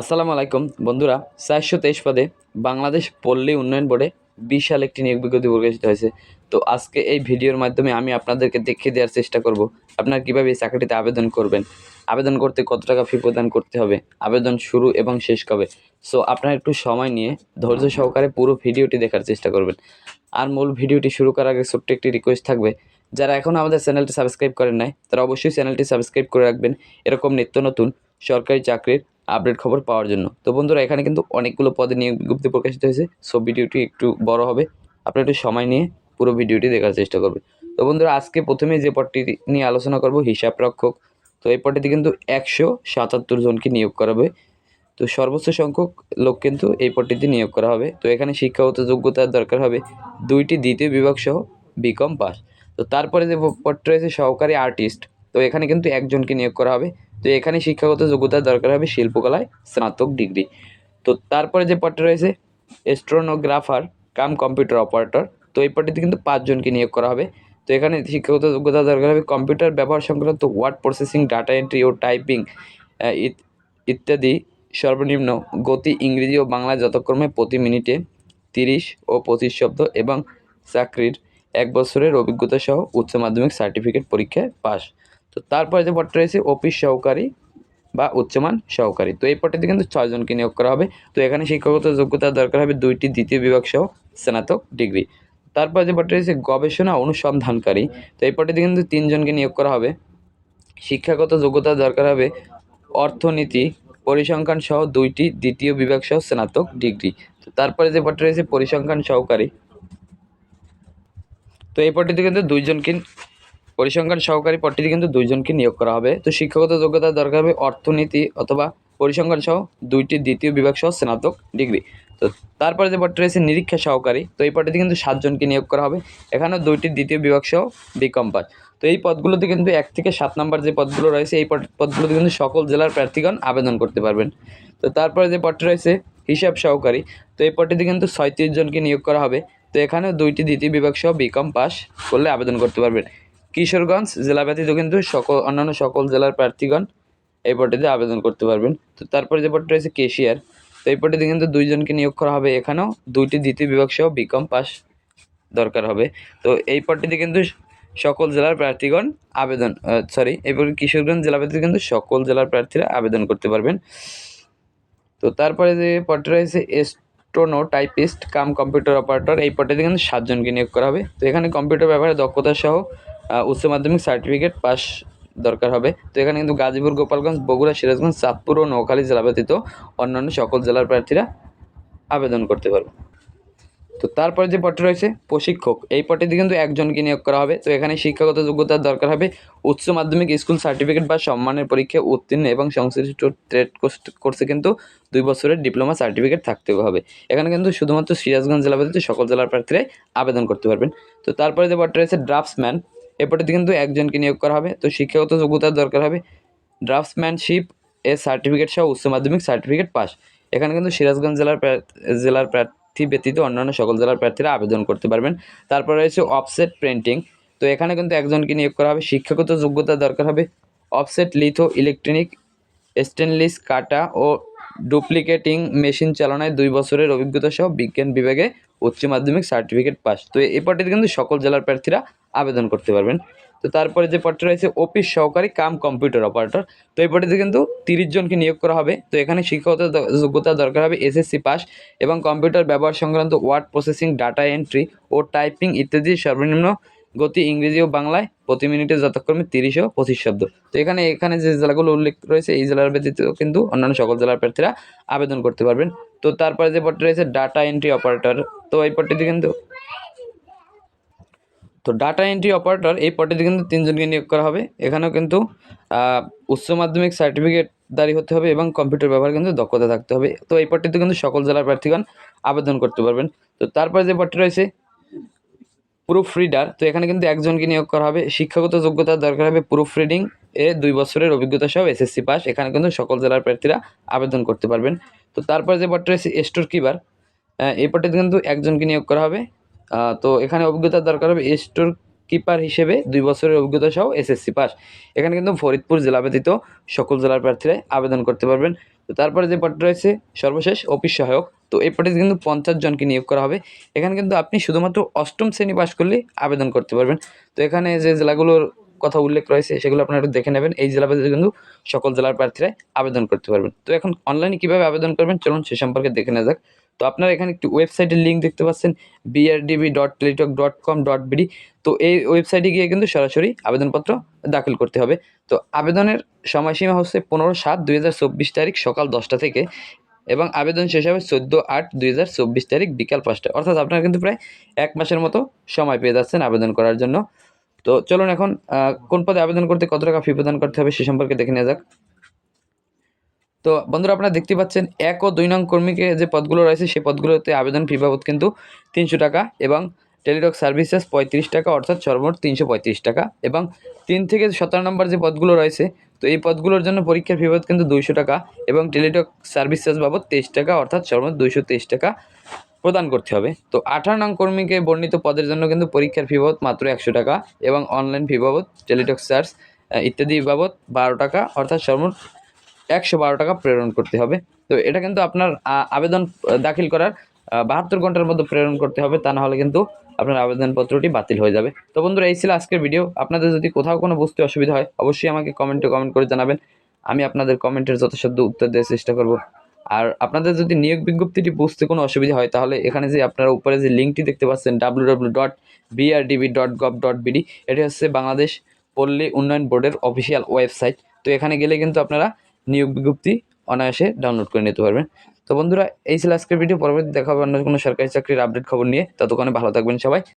আসসালামু আলাইকুম। বন্ধুরা, চারশো তেইশ পদে বাংলাদেশ পল্লী উন্নয়ন বোর্ডে বিশাল একটি নিয়োগ বিজ্ঞপ্তি প্রকাশিত হয়েছে। তো আজকে এই ভিডিওর মাধ্যমে আমি আপনাদেরকে দেখিয়ে দেওয়ার চেষ্টা করব, আপনারা কীভাবে এই চাকরিতে আবেদন করবেন, আবেদন করতে কত টাকা ফি প্রদান করতে হবে, আবেদন শুরু এবং শেষ কবে। সো আপনারা একটু সময় নিয়ে ধৈর্য সহকারে পুরো ভিডিওটি দেখার চেষ্টা করবেন। আর মূল ভিডিওটি শুরু করার আগে ছোট্ট একটি রিকোয়েস্ট থাকবে, যারা এখন আমাদের চ্যানেলটি সাবস্ক্রাইব করেন নাই, তারা অবশ্যই চ্যানেলটি সাবস্ক্রাইব করে রাখবেন। এরকম নিত্য নতুন সরকারি চাকরির আপডেট খবর পাওয়ার জন্য। তো বন্ধুরা, এখানে কিন্তু অনেকগুলো পদে নিয়োগ বিজ্ঞপ্তি প্রকাশিত হয়েছে। সো ভিডিওটি একটু বড় হবে। আপনারা একটু সময় নিয়ে পুরো ভিডিওটি দেখার চেষ্টা করবেন। তো বন্ধুরা, আজকে প্রথমে যে পদটি নিয়ে আলোচনা করব, হিসাব রক্ষক। তো এই পদটিতে কিন্তু একশো সাতাত্তর জনকে নিয়োগ করা হবে। তো সর্বোচ্চ সংখ্যক লোক কিন্তু এই পদটিতে নিয়োগ করা হবে। তো এখানে শিক্ষাগত যোগ্যতার দরকার হবে দুইটি, দ্বিতীয় বিভাগ সহ বিকম পাস। তো তারপরে যে পদটি রয়েছে, সহকারী আর্টিস্ট। তো এখানে কিন্তু একজনকে নিয়োগ করা হবে। তো এখানে শিক্ষাগত যোগ্যতার দরকার হবে শিল্পকলায় স্নাতক ডিগ্রি। তো তারপরে যে পদটা রয়েছে স্ট্রোনোগ্রাফার কাম কম্পিউটার অপারেটর তো এই পদটিতে কিন্তু পাঁচজনকে নিয়োগ করা হবে। তো এখানে শিক্ষাগত যোগ্যতা দরকার হবে কম্পিউটার ব্যবহার সংক্রান্ত ওয়ার্ড প্রসেসিং ডাটা এন্ট্রি ও টাইপিং ইত্যাদি সর্বনিম্ন গতি ইংরেজি ও বাংলা যথাক্রমে প্রতি মিনিটে তিরিশ ও পঁচিশ শব্দ এবং চাকরির এক বছরের অভিজ্ঞতা সহ উচ্চ মাধ্যমিক সার্টিফিকেট পরীক্ষায় পাস তো তারপরে যে পদটা রয়েছে, অফিস সহকারী বা উচ্চমান সহকারী। তো এই পদটিতে কিন্তু ছয়জনকে নিয়োগ করা হবে। তো এখানে শিক্ষাগত যোগ্যতার দরকার হবে দুইটি, দ্বিতীয় বিভাগ সহ স্নাতক ডিগ্রি। তারপর যে পদটি রয়েছে গবেষণা অনুসন্ধানকারী, তো এই পদটিতে কিন্তু তিনজনকে নিয়োগ করা হবে। শিক্ষাগত যোগ্যতার দরকার হবে অর্থনীতি, পরিসংখ্যান সহ দুইটি, দ্বিতীয় বিভাগ সহ স্নাতক ডিগ্রি। তো তারপরে যে পদটি রয়েছে পরিসংখ্যান সহকারী, তো এই পদটিতে কিন্তু দুইজনকে পরিসংখ্যান সহকারী পদটিতে কিন্তু দুইজনকে নিয়োগ করা হবে। তো শিক্ষাগত যোগ্যতার দরকার হবে অর্থনীতি অথবা পরিসংখ্যান সহ দুইটি দ্বিতীয় বিভাগ সহ স্নাতক ডিগ্রি। তো তারপরে যে পদটি রয়েছে নিরীক্ষা সহকারী, তো এই পদটিতে কিন্তু সাতজনকে নিয়োগ করা হবে। এখানেও দুইটি দ্বিতীয় বিভাগ সহ বিকম পাস। তো এই পদগুলোতে কিন্তু এক থেকে সাত নম্বর যে পদগুলো রয়েছে, এই পদ- পদগুলোতে কিন্তু সকল জেলার প্রার্থীগণ আবেদন করতে পারবেন। তো তারপরে যে পদটি রয়েছে হিসাব সহকারী, তো এই পদটিতে কিন্তু ছয়ত্রিশ জনকে নিয়োগ করা হবে। তো এখানেও দুইটি দ্বিতীয় বিভাগ সহ বিকম পাস করলে আবেদন করতে পারবেন। কিশোরগঞ্জ জেলা ব্যতীত কিন্তু সকল, অন্যান্য সকল জেলার প্রার্থীগণ এই পদটিতে আবেদন করতে পারবেন। তো তারপরে যে পদটি রয়েছে কেশিয়ার, তো এই পদটিতে কিন্তু দুইজনকে নিয়োগ করা হবে এখানেও। দুইটি দ্বিতীয় বিভাগ সহ বিকম পাস দরকার হবে। তো এই পদটিতে কিন্তু সকল জেলার প্রার্থীগণ আবেদন সরি এবার কিশোরগঞ্জ জেলা ব্যতীত কিন্তু সকল জেলার প্রার্থীরা আবেদন করতে পারবেন। তো তারপরে যে পদটি রয়েছে steno typist cum computer operator, এই পদটিতে কিন্তু সাতজনকে নিয়োগ করা হবে। তো এখানে কম্পিউটার ব্যবহারে দক্ষতা সহ উচ্চ মাধ্যমিক সার্টিফিকেট পাস দরকার হবে। তো এখানে কিন্তু গাজীপুর, গোপালগঞ্জ, বগুড়া, সিরাজগঞ্জ, চাঁদপুর ও নোয়াখালী জেলা ব্যতীত অন্যান্য সকল জেলার প্রার্থীরা আবেদন করতে পারবে। তো তারপরে যে পদটি রয়েছে, প্রশিক্ষক। এই পদটিতে কিন্তু একজনকে নিয়োগ করা হবে। তো এখানে শিক্ষাগত যোগ্যতার দরকার হবে উচ্চ মাধ্যমিক স্কুল সার্টিফিকেট বা সম্মানের পরীক্ষায় উত্তীর্ণ এবং সংশ্লিষ্ট ট্রেড কোর্সে কিন্তু দুই বছরের ডিপ্লোমা সার্টিফিকেট থাকতে হবে। এখানে কিন্তু শুধুমাত্র সিরাজগঞ্জ জেলা ব্যতীত সকল জেলার প্রার্থীরাই আবেদন করতে পারবেন। তো তারপরে যে পদটি রয়েছে ড্রাফটসম্যান এ পদটিতে কিন্তু একজনকে নিয়োগ করা হবে। তো শিক্ষাগত যোগ্যতার দরকার হবে। ড্রাফটসম্যানশিপ এর সার্টিফিকেট সহ উচ্চ মাধ্যমিক সার্টিফিকেট পাস এখানে কিন্তু সিরাজগঞ্জ জেলার জেলার প্রার্থী ব্যতীত অন্যান্য সকল জেলার প্রার্থীরা আবেদন করতে পারবেন। তারপর রয়েছে অফসেট প্রিন্টিং তো এখানে কিন্তু একজনকে নিয়োগ করা হবে। শিক্ষাগত যোগ্যতার দরকার হবে অফসেট লিথো ইলেকট্রনিক স্টেনলেস কাটা ও ডুপ্লিকেটিং মেশিন চালনায় দুই বছরের অভিজ্ঞতা সহ বিজ্ঞান বিভাগে উচ্চ মাধ্যমিক সার্টিফিকেট পাস তো এই পদটিতে কিন্তু সকল জেলার প্রার্থীরা আবেদন করতে পারবেন। তো তারপরে যে পদটি রয়েছে অফিস সহকারী কাম কম্পিউটার অপারেটর তো এই পদটিতে কিন্তু তিরিশ জনকে নিয়োগ করা হবে। তো এখানে শিক্ষাগত যোগ্যতা দরকার হবে এসএসসি পাস এবং কম্পিউটার ব্যবহার সংক্রান্ত ওয়ার্ড প্রসেসিং ডাটা এন্ট্রি ও টাইপিং ইত্যাদি সর্বনিম্ন গতি ইংরেজি ও বাংলায় প্রতি মিনিটে যথাক্রমে তিরিশ ও পঁচিশ শব্দ। তো এখানে এখানে যে জেলাগুলো উল্লেখ রয়েছে, এই জেলার ব্যতীত কিন্তু অন্যান্য সকল জেলার প্রার্থীরা আবেদন করতে পারবেন। তো তারপরে যে পদটি রয়েছে ডাটা এন্ট্রি অপারেটর তো এই পদটিতে কিন্তু তো ডাটা এন্ট্রি অপারেটর এই পদটিতে কিন্তু তিনজনকে নিয়োগ করা হবে। এখানেও কিন্তু উচ্চ মাধ্যমিক সার্টিফিকেট দাঁড়ি হতে হবে এবং কম্পিউটার ব্যবহার কিন্তু দক্ষতা থাকতে হবে। তো এই পদটিতে কিন্তু সকল জেলার প্রার্থীগণ আবেদন করতে পারবেন। তো তারপরে যে পদটি রয়েছে প্রুফ রিডার তো এখানে কিন্তু একজনকে নিয়োগ করা হবে। শিক্ষাগত যোগ্যতার দরকার হবে প্রুফ রিডিং এ দুই বছরের অভিজ্ঞতা সহ এসএসসি পাস এখানে কিন্তু সকল জেলার প্রার্থীরা আবেদন করতে পারবেন। তো তারপরে যে পদটি রয়েছে স্টোর কিপার এই পদটিতে কিন্তু একজনকে নিয়োগ করা হবে। তো এখানে অভিজ্ঞতার দরকার হবে স্টোর কিপার হিসেবে দুই বছরের অভিজ্ঞতা সহ এসএসসি পাস। এখানে কিন্তু ফরিদপুর জেলা ব্যতীত সকল জেলার প্রার্থীরাই আবেদন করতে পারবেন। তো তারপরে যে পদটা রয়েছে, সর্বশেষ অফিস সহায়ক। তো এই পদে কিন্তু পঞ্চাশ জনকে নিয়োগ করা হবে। এখানে কিন্তু আপনি শুধুমাত্র অষ্টম শ্রেণি পাস করলেই আবেদন করতে পারবেন। তো এখানে যে জেলাগুলোর কথা উল্লেখ রয়েছে, সেগুলো আপনারা একটু দেখে নেবেন। এই জেলাভেদে কিন্তু সকল জেলার প্রার্থীরাই আবেদন করতে পারবেন। তো এখন অনলাইনে কীভাবে আবেদন করবেন? চলুন সে সম্পর্কে দেখে নেওয়া যাক। তো আপনারা এখানে একটি ওয়েবসাইটের লিঙ্ক দেখতে পাচ্ছেন BRDB dot Teletalk dot com dot BD তো এই ওয়েবসাইটে গিয়ে কিন্তু সরাসরি আবেদনপত্র দাখিল করতে হবে। তো আবেদনের সময়সীমা হচ্ছে পনেরো সাত দুই তারিখ সকাল দশটা থেকে এবং আবেদন শেষ হবে চোদ্দ আট দুই তারিখ বিকাল পাঁচটা। অর্থাৎ আপনারা কিন্তু প্রায় এক মাসের মতো সময় পেয়ে যাচ্ছেন আবেদন করার জন্য। তো চলুন এখন কোন পদে আবেদন করতে কত টাকা ফি প্রদান করতে হবে সে সম্পর্কে দেখে নেওয়া যাক। তো বন্ধুরা আপনারা দেখতে পাচ্ছেন এক ও দুই নং কর্মীকে যে পদগুলো রয়েছে, সেই পদগুলোতে আবেদন ফি বাবদ কিন্তু তিনশো টাকা এবং টেলিটক সার্ভিসেস পঁয়ত্রিশ টাকা, অর্থাৎ সর্বমোট তিনশো পঁয়ত্রিশ টাকা এবং তিন থেকে সতেরো নম্বর যে পদগুলো রয়েছে, তো এই পদগুলোর জন্য পরীক্ষার ফি বাবদ কিন্তু দুইশো টাকা এবং টেলিটক সার্ভিসেস বাবদ তেইশ টাকা, অর্থাৎ সর্বমোট দুইশো তেইশ টাকা প্রদান করতে হবে। তো আঠারো নং কর্মীকে বর্ণিত পদের জন্য কিন্তু পরীক্ষার ফি বাবদ মাত্র একশো টাকা এবং অনলাইন ফি বাবদ টেলিটক চার্জ ইত্যাদি বাবদ বারো টাকা, অর্থাৎ সর্বমোট একশো বারো টাকা প্রেরণ করতে হবে। তো এটা কিন্তু আপনার আবেদন দাখিল করার বাহাত্তর ঘণ্টার মধ্যে প্রেরণ করতে হবে, তা না হলে কিন্তু আপনার আবেদনপত্রটি বাতিল হয়ে যাবে। তো বন্ধুরা, এই ছিল আজকের ভিডিও। আপনাদের যদি কোথাও কোনো বুঝতে অসুবিধা হয়, অবশ্যই আমাকে কমেন্টে কমেন্ট করে জানাবেন। আমি আপনাদের কমেন্টের যথাসাধ্য উত্তর দেওয়ার চেষ্টা করব। আর আপনাদের যদি নিয়োগ বিজ্ঞপ্তিটি বুঝতে কোনো অসুবিধা হয়, তাহলে এখানে যে আপনারা উপরে যে লিঙ্কটি দেখতে পাচ্ছেন W W dot BRDB dot gov dot BD এটি হচ্ছে বাংলাদেশ পল্লী উন্নয়ন বোর্ডের অফিসিয়াল ওয়েবসাইট। তো এখানে গেলে কিন্তু আপনারা নিয়োগ বিজ্ঞপ্তি অনায়াসে ডাউনলোড করে নিতে পারবেন। তো বন্ধুরা, এই ছিল আজকের ভিডিও পরবর্তী দেখা হবে অন্য কোনো সরকারি চাকরির আপডেট খবর নিয়ে। ততক্ষণে ভালো থাকবেন সবাই।